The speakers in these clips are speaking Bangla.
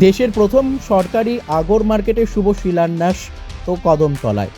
দেশের প্রথম সরকারি আগর মার্কেটের শুভ শিলান্যাস তো কদমতলায়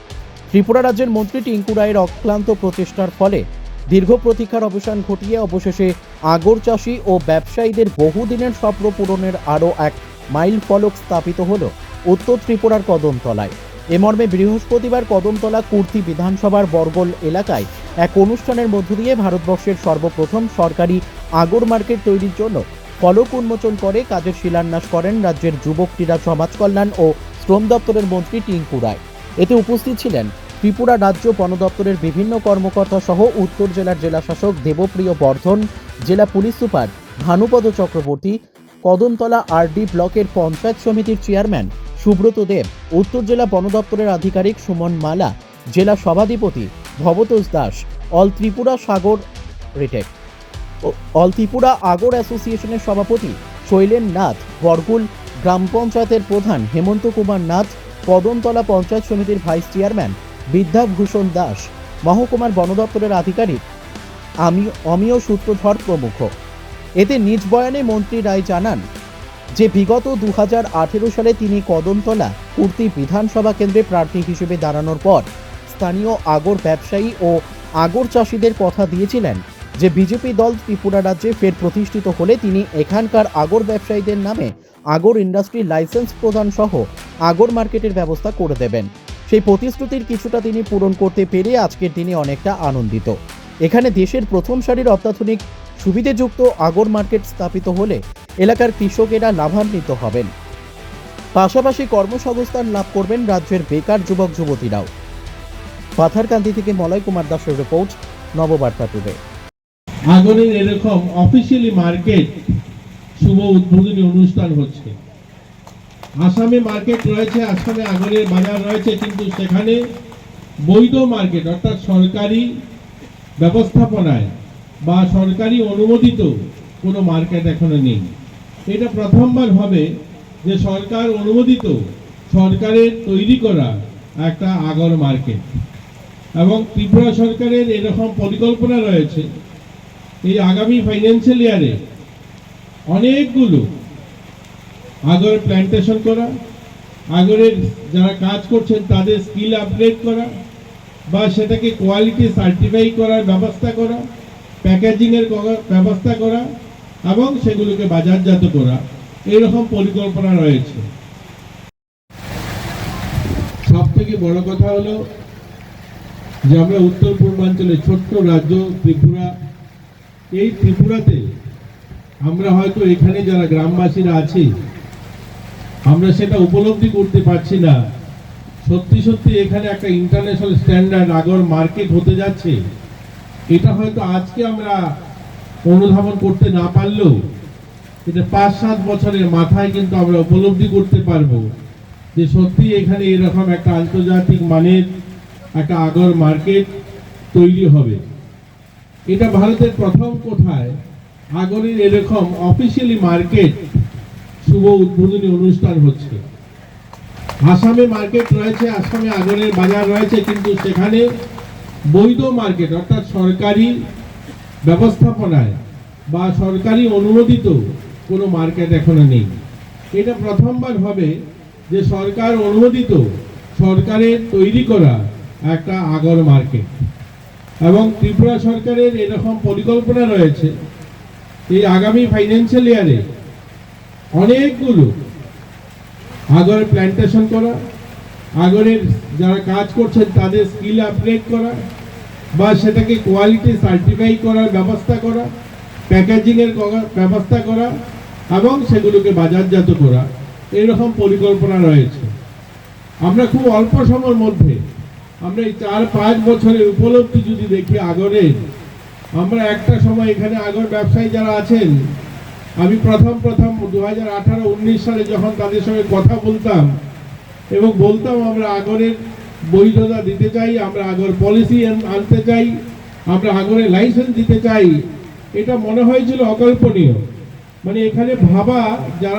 ত্রিপুরা রাজ্যের মন্ত্রী টিঙ্কু রায়ের অক্লান্ত প্রচেষ্টার ফলে দীর্ঘ প্রতীক্ষার অবসান ঘটিয়ে অবশেষে আগর চাষি ও ব্যবসায়ীদের বহুদিনের স্বপ্ন পূরণের আরও এক মাইল ফলক স্থাপিত হল উত্তর ত্রিপুরার কদমতলায় এ মর্মে বৃহস্পতিবার কদমতলা কুর্তি বিধানসভার বরগল এলাকায় এক অনুষ্ঠানের মধ্য দিয়ে ভারতবর্ষের সর্বপ্রথম সরকারি আগর মার্কেট তৈরির জন্য ফলক উন্মোচন করে, কাজের শিলান্যাস করেন রাজ্যের যুবক ক্রীড়া সমাজ কল্যাণ ও শ্রম দপ্তরের মন্ত্রী টিঙ্কু রায়। এতে উপস্থিত ছিলেন ত্রিপুরা রাজ্য বন দপ্তরের বিভিন্ন কর্মকর্তা সহ উত্তর জেলার জেলাশাসক দেবপ্রিয় বর্ধন, জেলা police super Bhanupada Chakraborty, Kadamtala RD ব্লকের পঞ্চায়েত সমিতির চেয়ারম্যান সুব্রত দেব, উত্তর জেলা বন দপ্তরের আধিকারিক সুমন মালা, জেলা সভাধিপতি ভবতোষ দাস, অল ত্রিপুরা সাগর রিটেক। ও- অল ত্রিপুরা আগর অ্যাসোসিয়েশনের সভাপতি শৈলেন নাথ, বরগুল গ্রাম পঞ্চায়েতের প্রধান হেমন্ত কুমার নাথ, পদমতলা পঞ্চায়েত সমিতির ভাইস চেয়ারম্যান বিদ্যাভূষণ দাস, মহকুমার বন দপ্তরের আধিকারিক আমি অমিয় সূত্রধর প্রমুখ। এতে নিজ বয়ানে মন্ত্রী রায় জানান যে, বিগত দু হাজার আঠেরো সালে তিনি কদমতলা কুর্তি বিধানসভা কেন্দ্রে প্রার্থী হিসেবে দাঁড়ানোর পর স্থানীয় আগর ব্যবসায়ী ও আগর চাষিদের কথা দিয়েছিলেন। যে বিজেপি দল ত্রিপুরা রাজ্যে ফের প্রতিষ্ঠিত হলে তিনি এখানকার আগর ব্যবসায়ীদের নামে আগর ইন্ডাস্ট্রি লাইসেন্স প্রদান সহ আগর মার্কেটের ব্যবস্থা করে দেবেন। সেই প্রতিশ্রুতির কিছুটা তিনি পূরণ করতে পেরে আজকের দিনে অনেকটা আনন্দিত। এখানে দেশের প্রথম সারির অত্যাধুনিক সুবিধেযুক্ত আগর মার্কেট স্থাপিত হলে এলাকার কৃষকেরা লাভান্বিত হবেন। পাশাপাশি কর্মসংস্থান লাভ করবেন রাজ্যের বেকার যুবক যুবতীরাও পাথারকান্দি থেকে মলয় কুমার দাসের রিপোর্ট, নববার্তা টুডে। আগরের এরকম অফিসিয়ালি মার্কেট শুভ উদ্বোধনী অনুষ্ঠান হচ্ছে। আসামে মার্কেট রয়েছে, আসামে আগরের বাজার রয়েছে, কিন্তু সেখানে বৈধ মার্কেট অর্থাৎ সরকারি ব্যবস্থাপনায় বা সরকারি অনুমোদিত কোনো মার্কেট এখনও নেই। এটা প্রথমবার হবে যে সরকার অনুমোদিত সরকারের তৈরি করা একটা আগর মার্কেট এবং ত্রিপুরা সরকারের এরকম পরিকল্পনা রয়েছে এই আগামী ফাইন্যান্সিয়াল ইয়ারে অনেকগুলো আগর প্ল্যান্টেশন করা, আগরের যারা কাজ করছেন তাদের স্কিল আপগ্রেড করা বা সেটাকে কোয়ালিটি সার্টিফাই করার ব্যবস্থা করা প্যাকেজিংয়ের ব্যবস্থা করা এবং সেগুলোকে বাজারজাত করা, এরকম পরিকল্পনা রয়েছে। সব থেকে বড় কথা হলো যে আমরা উত্তর পূর্বাঞ্চলে ছোট্ট রাজ্য ত্রিপুরা এই ত্রিপুরাতে আমরা হয়তো এখানে যারা গ্রামবাসীরা আছি, আমরা সেটা উপলব্ধি করতে পারছি না। সত্যি সত্যি এখানে একটা ইন্টারন্যাশনাল স্ট্যান্ডার্ড আগর মার্কেট হতে যাচ্ছে। এটা হয়তো আজকে আমরা অনুধাবন করতে না পারলেও এটা পাঁচ সাত বছরের মাথায় কিন্তু আমরা উপলব্ধি করতে পারব যে সত্যি এখানে এরকম একটা আন্তর্জাতিক মানের একটা আগর মার্কেট তৈরি হবে। এটা ভারতের প্রথম কোথায়? আগরের এরকম অফিসিয়ালি মার্কেট শুভ উদ্বোধনী অনুষ্ঠান হচ্ছে। আসামে মার্কেট রয়েছে, আসামে আগরের বাজার রয়েছে, কিন্তু সেখানে বৈধ মার্কেট অর্থাৎ সরকারি ব্যবস্থাপনায় বা সরকারি অনুমোদিত কোনো মার্কেট এখনও নেই। এটা প্রথমবার হবে যে সরকার অনুমোদিত সরকারের তৈরি করা একটা আগর মার্কেট এবং ত্রিপুরা সরকারের এরকম পরিকল্পনা রয়েছে এই আগামী ফাইন্যান্সিয়াল ইয়ারে অনেকগুলো আগরের প্ল্যান্টেশন করা, আগরের যারা কাজ করছেন তাদের স্কিল আপগ্রেড করা বা সেটাকে কোয়ালিটি সার্টিফাই করার ব্যবস্থা করা প্যাকেজিংয়ের ব্যবস্থা করা এবং সেগুলোকে বাজারজাত করা, এরকম পরিকল্পনা রয়েছে। আমরা খুব অল্প সময়ের মধ্যে আমরা এই চার পাঁচ বছরের উপলব্ধি যদি দেখি আগরের আমরা একটা সময় এখানে আগর ব্যবসায়ী যারা আছেন, আমি প্রথম প্রথম দু হাজার আঠারো উনিশ সালে যখন তাদের সঙ্গে কথা বলতাম এবং বলতাম আমরা আগরের বৈধতা দিতে চাই, আমরা আগর পলিসি আনতে চাই, আমরা আগরের লাইসেন্স দিতে চাই, এটা মনে হয়েছিল অকল্পনীয়। মানে এখানে ভাবা যারা